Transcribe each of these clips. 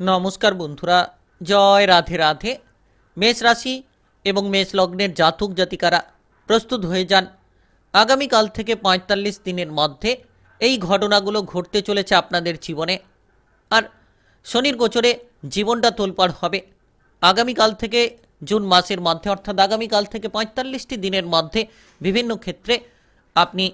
নমস্কার বন্ধুরা, জয় রাধে রাধে। মেষ রাশি এবং মেষ লগ্নের জাতক জাতিকারা প্রস্তুত হয়ে যান। আগামীকাল থেকে পঁয়তাল্লিশ দিনের মধ্যে এই ঘটনাগুলো ঘটতে চলেছে আপনাদের জীবনে। আর শনির গোচরে জীবনটা তোলপাড় হবে। আগামীকাল থেকে জুন মাসের মধ্যে, অর্থাৎ আগামীকাল থেকে পঁয়তাল্লিশটি দিনের মধ্যে বিভিন্ন ক্ষেত্রে আপনি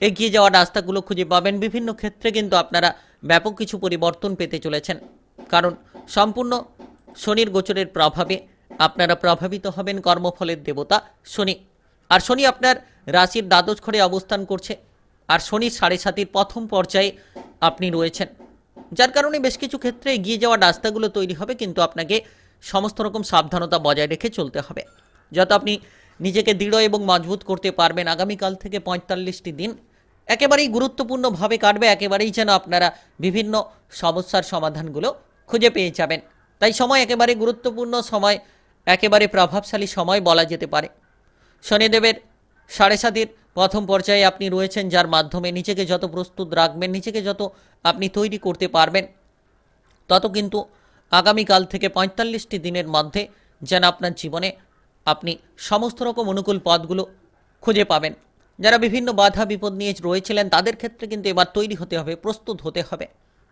এগিয়ে যাওয়ার রাস্তাগুলো খুঁজে পাবেন। বিভিন্ন ক্ষেত্রে কিন্তু আপনারা ব্যাপক কিছু পরিবর্তন পেতে চলেছেন। কারণ সম্পূর্ণ শনির গোচরের প্রভাবে আপনারা প্রভাবিত হবেন কর্মফলের দেবতা শনি। আর শনি আপনার রাশির দ্বাদশ ঘরে অবস্থান করছে। আর শনির সাড়ে সাতির প্রথম পর্যায়ে আপনি রয়েছেন। যার কারণে বেশ কিছু ক্ষেত্রে এগিয়ে যাওয়ার রাস্তাগুলো তৈরি হবে, কিন্তু আপনাকে সমস্ত রকম সাবধানতা বজায় রেখে চলতে হবে। যাতে আপনি নিজেকে দৃঢ় এবং মজবুত করতে পারবেন, আগামীকাল থেকে পঁয়তাল্লিশটি দিন একেবারেই গুরুত্বপূর্ণভাবে কাটবে। একেবারেই যেন আপনারা বিভিন্ন সমস্যার সমাধানগুলো খুঁজে পেয়ে যাবেন। তাই সময় একেবারে গুরুত্বপূর্ণ সময়, একেবারে প্রভাবশালী সময় বলা যেতে পারে। শনিদেবের সাড়ে সাতের প্রথম পর্যায়ে আপনি রয়েছেন, যার মাধ্যমে নিজেকে যত প্রস্তুত রাখবেন, নিজেকে যত আপনি তৈরি করতে পারবেন, তত কিন্তু আগামীকাল থেকে পঁয়তাল্লিশটি দিনের মধ্যে যেন আপনার জীবনে আপনি সমস্ত রকম অনুকূল পদগুলো খুঁজে পাবেন। যারা বিভিন্ন বাধা বিপদ নিয়ে রয়েছিলেন, তাদের ক্ষেত্রে কিন্তু এবার তৈরি হতে হবে, প্রস্তুত হতে হবে।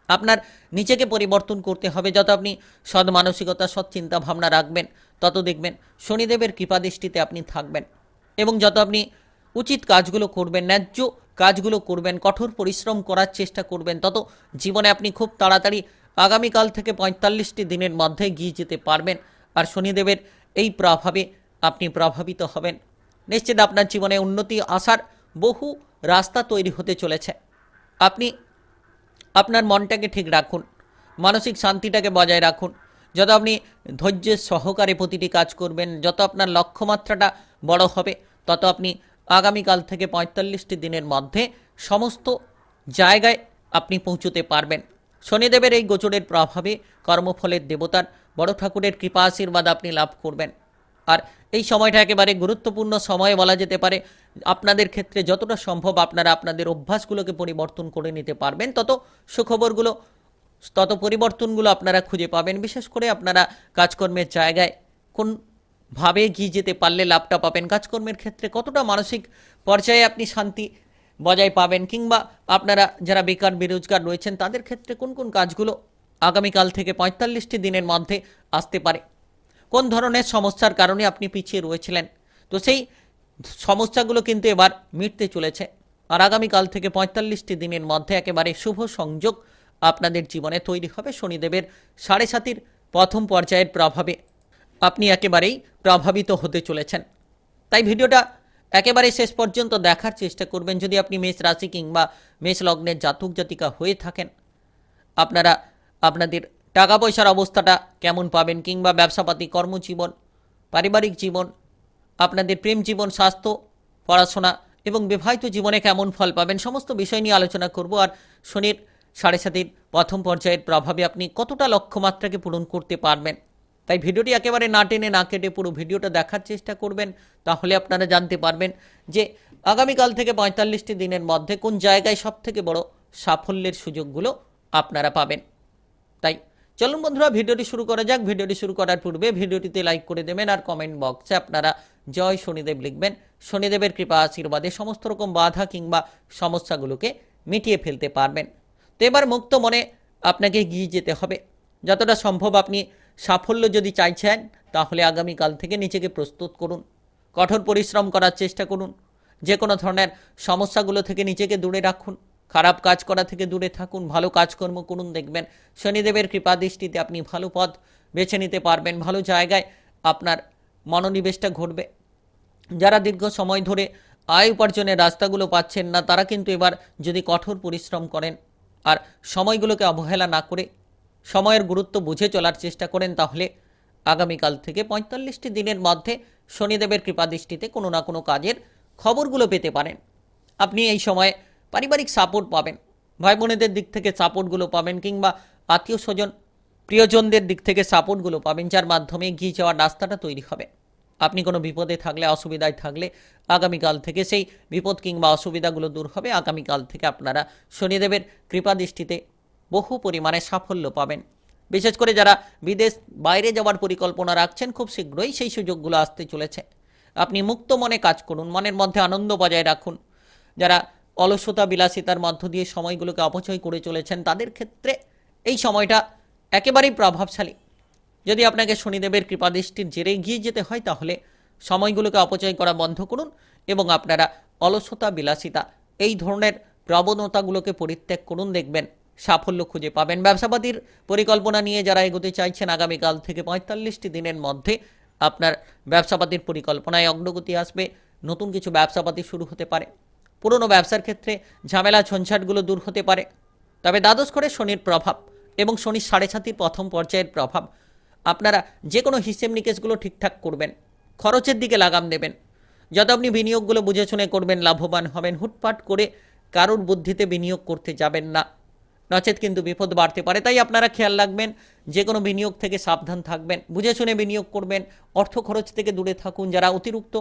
আপনার নিজেকে পরিবর্তন করতে হবে। যত আপনি সৎ মানসিকতা, সৎ চিন্তা ভাবনা রাখবেন, তত দেখবেন শনিদেবের কৃপাদৃষ্টিতে আপনি থাকবেন। এবং যত আপনি উচিত কাজগুলো করবেন, ন্যায্য কাজগুলো করবেন, কঠোর পরিশ্রম করার চেষ্টা করবেন, তত জীবনে আপনি খুব তাড়াতাড়ি আগামীকাল থেকে পঁয়তাল্লিশটি দিনের মধ্যে গিয়ে যেতে পারবেন। আর শনিদেবের এই প্রভাবে আপনি প্রভাবিত হবেন। নিশ্চিত আপনার জীবনে উন্নতি আসার বহু রাস্তা তৈরি হতে চলেছে। আপনি আপনার মনটাকে ঠিক রাখুন, মানসিক শান্তিটাকে বজায় রাখুন। যত আপনি ধৈর্যের সহকারে প্রতিটি কাজ করবেন, যত আপনার লক্ষ্যমাত্রাটা বড় হবে, তত আপনি আগামীকাল থেকে পঁয়তাল্লিশটি দিনের মধ্যে সমস্ত জায়গায় আপনি পৌঁছতে পারবেন। শনিদেবের এই গোচরের প্রভাবে কর্মফলের দেবতার, বড় ঠাকুরের কৃপা আশীর্বাদ আপনি লাভ করবেন। আর এই সময়টা একেবারে গুরুত্বপূর্ণ সময় বলা যেতে পারে। আপনাদের ক্ষেত্রে যতটা সম্ভব আপনারা আপনাদের অভ্যাসগুলোকে পরিবর্তন করে নিতে পারবেন, তত সুখবরগুলো, তত পরিবর্তনগুলো আপনারা খুঁজে পাবেন। বিশেষ করে আপনারা কাজকর্মের জায়গায় কোন ভাবে এগিয়ে যেতে পারলে লাভটা পাবেন। কাজকর্মের ক্ষেত্রে কতটা মানসিক পর্যায়ে আপনি শান্তি বজায় পাবেন কিংবা আপনারা যারা বেকার, বেরোজগার রয়েছেন, তাদের ক্ষেত্রে কোন কোন কাজগুলো আগামীকাল থেকে পঁয়তাল্লিশটি দিনের মধ্যে আসতে পারে। কোন ধরনের সমস্যার কারণে আপনি পিছিয়ে রয়েছিলেন? তো সেই সমস্যাগুলো কিন্তু এবার মিটতে চলেছে। আর আগামীকাল থেকে পঁয়তাল্লিশটি দিনের মধ্যে একেবারে শুভ সংযোগ আপনাদের জীবনে তৈরি হবে শনিদেবের সাড়ে সাতির প্রথম পর্যায়ের প্রভাবে। আপনি একেবারেই প্রভাবিত হতে চলেছেন। তাই ভিডিওটা একেবারে শেষ পর্যন্ত দেখার চেষ্টা করবেন। যদি আপনি মেষ রাশি কিংবা মেষ লগ্নের জাতক জাতিকা হয়ে থাকেন, আপনারা আপনাদের টাকা পয়সার অবস্থাটা কেমন পাবেন কিংবা ব্যবসাপাতি, কর্মজীবন, পারিবারিক জীবন, আপনাদের প্রেম জীবন, স্বাস্থ্য, পড়াশোনা এবং বিবাহিত জীবনে কেমন ফল পাবেন সমস্ত বিষয় নিয়ে আলোচনা করব আর শনির সাড়ে সাতের প্রথম পর্যায়ের প্রভাবে আপনি কতটা লক্ষ্যমাত্রাকে পূরণ করতে পারবেন। তাই ভিডিওটি একেবারে না টেনে না কেটে পুরো ভিডিওটা দেখার চেষ্টা করবেন, তাহলে আপনারা জানতে পারবেন যে আগামীকাল থেকে পঁয়তাল্লিশটি দিনের মধ্যে কোন জায়গায় সব থেকে বড় সাফল্যের সুযোগগুলো আপনারা পাবেন। তাই চলুন বন্ধুরা, ভিডিওটি শুরু করা যাক। ভিডিওটি শুরু করার পূর্বে ভিডিওটিতে লাইক করে দেবেন আর কমেন্ট বক্সে আপনারা জয় শনিদেব লিখবেন। শনিদেবের কৃপা আশীর্বাদে সমস্ত রকম বাধা কিংবা সমস্যাগুলোকে মিটিয়ে ফেলতে পারবেন। তো এবার মুক্ত মনে আপনাকে এগিয়ে যেতে হবে। যতটা সম্ভব আপনি সাফল্য যদি চাইছেন, তাহলে আগামীকাল থেকে নিজেকে প্রস্তুত করুন। কঠোর পরিশ্রম করার চেষ্টা করুন। যে কোনো ধরনের সমস্যাগুলো থেকে নিজেকে দূরে রাখুন। খারাপ কাজ করা থেকে দূরে থাকুন, ভালো কাজকর্ম করুন, দেখবেন শনিদেবের কৃপা দৃষ্টিতে আপনি ভালো পথ বেছে নিতে পারবেন, ভালো জায়গায় আপনার মনোনিবেশটা ঘটবে। যারা দীর্ঘ সময় ধরে আয় উপার্জনের রাস্তাগুলো পাচ্ছেন না, তারা কিন্তু এবার যদি কঠোর পরিশ্রম করেন আর সময়গুলোকে অবহেলা না করে সময়ের গুরুত্ব বুঝে চলার চেষ্টা করেন, তাহলে আগামীকাল থেকে পঁয়তাল্লিশটি দিনের মধ্যে শনিদেবের কৃপাদৃষ্টিতে কোনো না কোনো কাজের খবরগুলো পেতে পারেন। আপনি এই সময়ে পারিবারিক সাপোর্ট পাবেন। ভাই বোনেদের দিক থেকে সাপোর্টগুলো পাবেন কিংবা আত্মীয় স্বজন প্রিয়জনদের দিক থেকে সাপোর্টগুলো পাবেন, যার মাধ্যমে এগিয়ে যাওয়ার রাস্তাটা তৈরি হবে। আপনি কোনো বিপদে থাকলে, অসুবিধায় থাকলে আগামীকাল থেকে সেই বিপদ কিংবা অসুবিধাগুলো দূর হবে। আগামীকাল থেকে আপনারা শনিদেবের কৃপাদৃষ্টিতে বহু পরিমাণে সাফল্য পাবেন। বিশেষ করে যারা বিদেশ বাইরে যাওয়ার পরিকল্পনা রাখছেন, খুব শীঘ্রই সেই সুযোগগুলো আসতে চলেছে। আপনি মুক্ত মনে কাজ করুন, মনের মধ্যে আনন্দ বজায় রাখুন। যারা অলসতা বিলাসিতার মধ্য দিয়ে সময়গুলোকে অপচয় করে চলেছেন। তাদের ক্ষেত্রে এই সময়টা একেবারেই প্রভাবশালী। যদি আপনাকে শনিদেবের কৃপাদৃষ্টির জেরে এগিয়ে যেতে হয়, তাহলে সময়গুলোকে অপচয় করা বন্ধ করুন এবং আপনারা অলসতা বিলাসিতা, এই ধরনের প্রবণতাগুলোকে পরিত্যাগ করুন। দেখবেন সাফল্য খুঁজে পাবেন। ব্যবসাপাতির পরিকল্পনা নিয়ে যারা এগোতে চাইছেন, আগামীকাল থেকে পঁয়তাল্লিশটি দিনের মধ্যে আপনার ব্যবসাপাতির পরিকল্পনায় অগ্রগতি আসবে। নতুন কিছু ব্যবসাপাতি শুরু হতে পারে। পুরনো ব্যবসার ক্ষেত্রে ঝামেলা ছঞ্ছাটগুলো দূর হতে পারে। তবে দ্বাদশ করে শনির প্রভাব এবং শনির সাড়ে সাতির প্রথম পর্যায়ের প্রভাব আপনারা যে কোনো হিসেব নিকেশগুলো ঠিকঠাক করবেন, খরচের দিকে লাগাম দেবেন। যত আপনি বিনিয়োগগুলো বুঝে শুনে করবেন, লাভবান হবেন, হুটপাট করে কারোর বুদ্ধিতে বিনিয়োগ করতে যাবেন না। নচেত কিন্তু বিপদ বাড়তে পারে, তাই আপনারা খেয়াল রাখবেন যে কোনো বিনিয়োগ থেকে সাবধান থাকবেন বুঝে শুনে বিনিয়োগ করবেন, অর্থ খরচ থেকে দূরে থাকুন, যারা অতিরিক্ত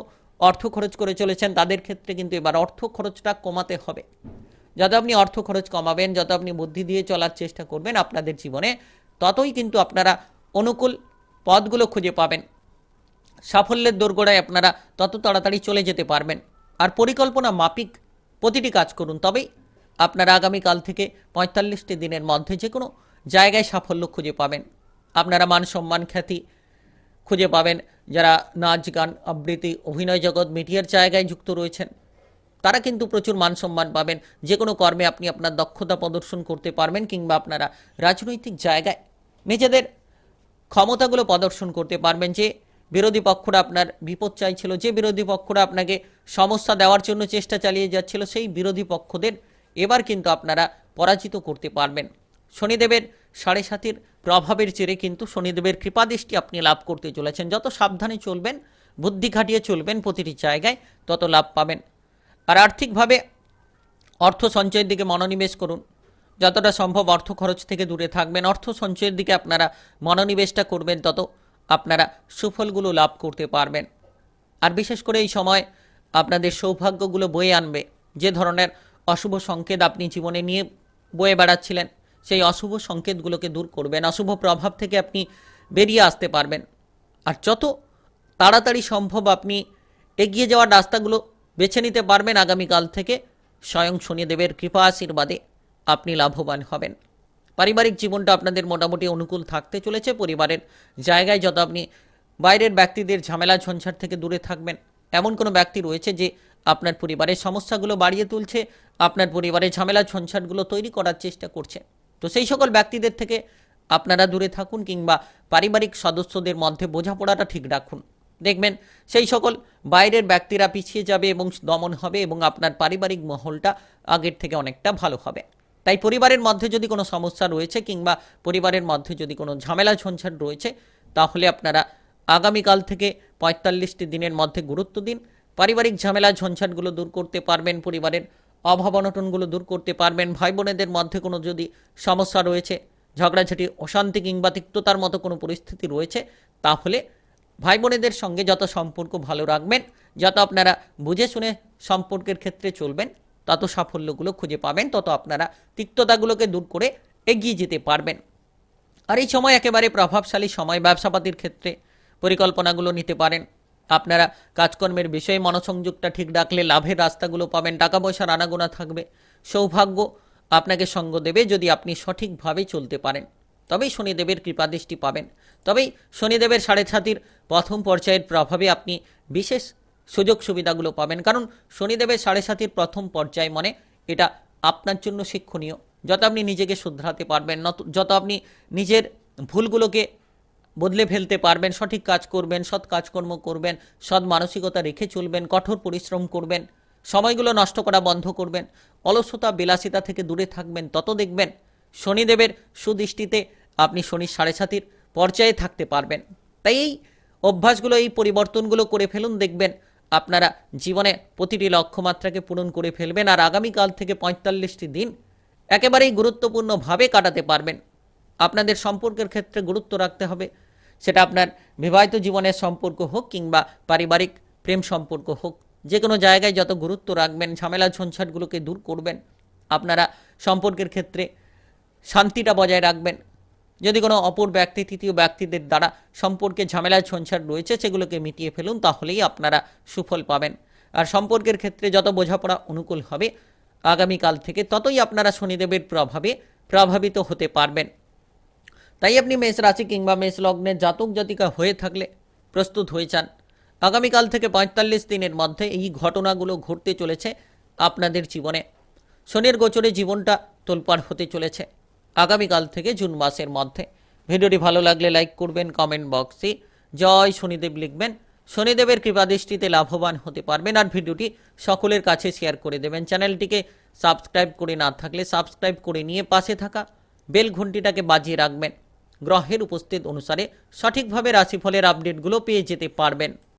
অর্থ খরচ করে চলেছেন, তাদের ক্ষেত্রে কিন্তু এবার অর্থ খরচটা কমাতে হবে। যত আপনি অর্থ খরচ কমাবেন, যত আপনি বুদ্ধি দিয়ে চলার চেষ্টা করবেন আপনাদের জীবনে, ততই কিন্তু আপনারা অনুকূল পদগুলো খুঁজে পাবেন। সাফল্যের দোরগোড়ায় আপনারা তত তাড়াতাড়ি চলে যেতে পারবেন। আর পরিকল্পনা মাপিক প্রতিটি কাজ করুন, তবেই আপনারা আগামীকাল থেকে পঁয়তাল্লিশটি দিনের মধ্যে যে কোনো জায়গায় সাফল্য খুঁজে পাবেন। আপনারা মান সম্মান, খ্যাতি খুঁজে পাবেন যারা নাচ, গান, আবৃত্তি, অভিনয় জগৎ, মিডিয়ার জায়গায় যুক্ত রয়েছেন। তারা কিন্তু প্রচুর মান সম্মান পাবেন। যে কোনো কর্মে আপনি আপনার দক্ষতা প্রদর্শন করতে পারবেন কিংবা আপনারা রাজনৈতিক জায়গায় নিজেদের ক্ষমতাগুলো প্রদর্শন করতে পারবেন। যে বিরোধী পক্ষরা আপনার বিপদ চাইছিল, যে বিরোধী পক্ষরা আপনাকে সমস্যা দেওয়ার জন্য চেষ্টা চালিয়ে যাচ্ছিল, সেই বিরোধী পক্ষদের এবার কিন্তু আপনারা পরাজিত করতে পারবেন। শনিদেবের সাড়ে সাতির প্রভাবের চেরে কিন্তু শনিদেবের কৃপাদৃষ্টি আপনি লাভ করতে চলেছেন। যত সাবধানে চলবেন, বুদ্ধি খাটিয়ে চলবেন প্রতিটি জায়গায়, তত লাভ পাবেন। আর আর্থিকভাবে অর্থ সঞ্চয়ের দিকে মনোনিবেশ করুন। যতটা সম্ভব অর্থ খরচ থেকে দূরে থাকবেন। অর্থ সঞ্চয়ের দিকে আপনারা মনোনিবেশটা করবেন, তত আপনারা সুফলগুলো লাভ করতে পারবেন। আর বিশেষ করে এই সময় আপনাদের সৌভাগ্যগুলো বয়ে আনবে। যে ধরনের অশুভ সংকেত আপনি জীবনে নিয়ে বয়ে বেড়াচ্ছিলেন সেই অশুভ সংকেতগুলোকে দূর করবেন, অশুভ প্রভাব থেকে আপনি বেরিয়ে আসতে পারবেন। আর যত তাড়াতাড়ি সম্ভব আপনি এগিয়ে যাওয়ার রাস্তাগুলো বেছে নিতে পারবেন আগামীকাল থেকে। স্বয়ং শনিদেবের কৃপা আশীর্বাদে আপনি লাভবান হবেন। পারিবারিক জীবনটা আপনাদের মোটামুটি অনুকূল থাকতে চলেছে, পরিবারের জায়গায় যত আপনি বাইরের ব্যক্তিদের ঝামেলা ঝঞ্ঝাট থেকে দূরে থাকবেন, এমন কোনো ব্যক্তি রয়েছে যে আপনার পরিবারের সমস্যাগুলো বাড়িয়ে তুলছে, আপনার পরিবারের ঝামেলা ঝঞ্ঝাটগুলো তৈরি করার চেষ্টা করছে। তো সেই সকল ব্যক্তিদের থেকে আপনারা দূরে থাকুন কিংবা পারিবারিক সদস্যদের মধ্যে বোঝাপড়াটা ঠিক রাখুন। দেখবেন সেই সকল বাইরের ব্যক্তিরা পিছিয়ে যাবে এবং দমন হবে এবং আপনার পারিবারিক মহলটা আগের থেকে অনেকটা ভালো হবে। তাই পরিবারের মধ্যে যদি কোনো সমস্যা রয়েছে কিংবা পরিবারের মধ্যে যদি কোনো ঝামেলা ঝঞ্ঝাট রয়েছে, তাহলে আপনারা আগামীকাল থেকে পঁয়তাল্লিশটি দিনের মধ্যে গুরুত্ব দিন। পারিবারিক ঝামেলা ঝঞ্ঝাটগুলো দূর করতে পারবেন পরিবারের অভাব অনটনগুলো দূর করতে পারবেন। ভাই বোনেদের মধ্যে কোনো যদি সমস্যা রয়েছে, ঝগড়াঝাটি, অশান্তি কিংবা তিক্ততার মতো কোনো পরিস্থিতি রয়েছে, তাহলে ভাই বোনেদের সঙ্গে যত সম্পর্ক ভালো রাখবেন, যত আপনারা বুঝে শুনে সম্পর্কের ক্ষেত্রে চলবেন, তত সাফল্যগুলো খুঁজে পাবেন, তত আপনারা তিক্ততাগুলোকে দূর করে এগিয়ে যেতে পারবেন। আর এই সময় একেবারে প্রভাবশালী সময় ব্যবসাপাতির ক্ষেত্রে পরিকল্পনাগুলো নিতে পারেন। আপনারা কাজকর্মের বিষয়ে মনোসংযোগটা ঠিক রাখলে লাভের রাস্তাগুলো পাবেন টাকা পয়সার আনাগোনা থাকবে। সৌভাগ্য আপনাকে সঙ্গ দেবে যদি আপনি সঠিকভাবে চলতে পারেন। তবেই শনিদেবের কৃপাদৃষ্টি পাবেন। তবেই শনিদেবের সাড়ে সাতির প্রথম পর্যায়ের প্রভাবে আপনি বিশেষ সুযোগ সুবিধাগুলো পাবেন। কারণ শনিদেবের সাড়ে সাতির প্রথম পর্যায় মানে এটা আপনার জন্য শিক্ষণীয়। যত আপনি নিজেকে শুধরাতে পারবেন, যত আপনি নিজের ভুলগুলোকে বদলে ফেলতে পারবেন, সঠিক কাজ করবেন, সৎ কাজকর্ম করবেন, সৎ মানসিকতা রেখে চলবেন, কঠোর পরিশ্রম করবেন, সময়গুলো নষ্ট করা বন্ধ করবেন, অলসতা, বিলাসিতা থেকে দূরে থাকবেন, তত দেখবেন শনিদেবের সুদৃষ্টিতে আপনি শনির সাড়ে সাতির পর্যায়ে থাকতে পারবেন। তাই এই অভ্যাসগুলো, এই পরিবর্তনগুলো করে ফেলুন, দেখবেন আপনারা জীবনে প্রতিটি লক্ষ্যমাত্রাকে পূরণ করে ফেলবেন আর আগামীকাল থেকে পঁয়তাল্লিশটি দিন একেবারেই গুরুত্বপূর্ণভাবে কাটাতে পারবেন। আপনাদের সম্পর্কের ক্ষেত্রে গুরুত্ব রাখতে হবে। সেটা আপনার বিবাহিত জীবনের সম্পর্ক হোক কিংবা পারিবারিক প্রেম সম্পর্ক হোক, যে কোনো জায়গায় যত গুরুত্ব রাখবেন, ঝামেলা ঝঞ্ঝাটগুলোকে দূর করবেন, আপনারা সম্পর্কের ক্ষেত্রে শান্তিটা বজায় রাখবেন। যদি কোনো অপর ব্যক্তি, তৃতীয় ব্যক্তিদের দ্বারা সম্পর্কে ঝামেলা সংসার রয়েছে, সেগুলোকে মিটিয়ে ফেলুন, তাহলেই আপনারা সুফল পাবেন। আর সম্পর্কের ক্ষেত্রে যত বোঝাপড়া অনুকূল হবে, আগামীকাল থেকে ততই আপনারা শনিদেবের প্রভাবে প্রভাবিত হতে পারবেন। তাই আপনি মেষ রাশি কিংবা মেষ লগ্নের জাতক জাতিকা হয়ে থাকলে প্রস্তুত হয়ে যান। আগামীকাল থেকে পঁয়তাল্লিশ দিনের মধ্যে এই ঘটনাগুলো ঘটতে চলেছে আপনাদের জীবনে। শনির গোচরে জীবনটা তোলপাড় হতে চলেছে। আগামীকাল থেকে জুন মাসের মধ্যে। ভিডিওটি ভালো লাগলে লাইক করবেন, কমেন্ট বক্সে জয় শনিদেব লিখবেন। শনিদেবের কৃপাদৃষ্টিতে লাভবান হতে পারবেন আর ভিডিওটি সকলের কাছে শেয়ার করে দেবেন। চ্যানেলটিকে সাবস্ক্রাইব করে না থাকলে সাবস্ক্রাইব করে নিয়ে পাশে থাকা বেল ঘন্টিটাকে বাজিয়ে রাখবেন। গ্রহের উপস্থিত অনুসারে সঠিকভাবে রাশিফলের আপডেটগুলো পেয়ে যেতে পারবেন।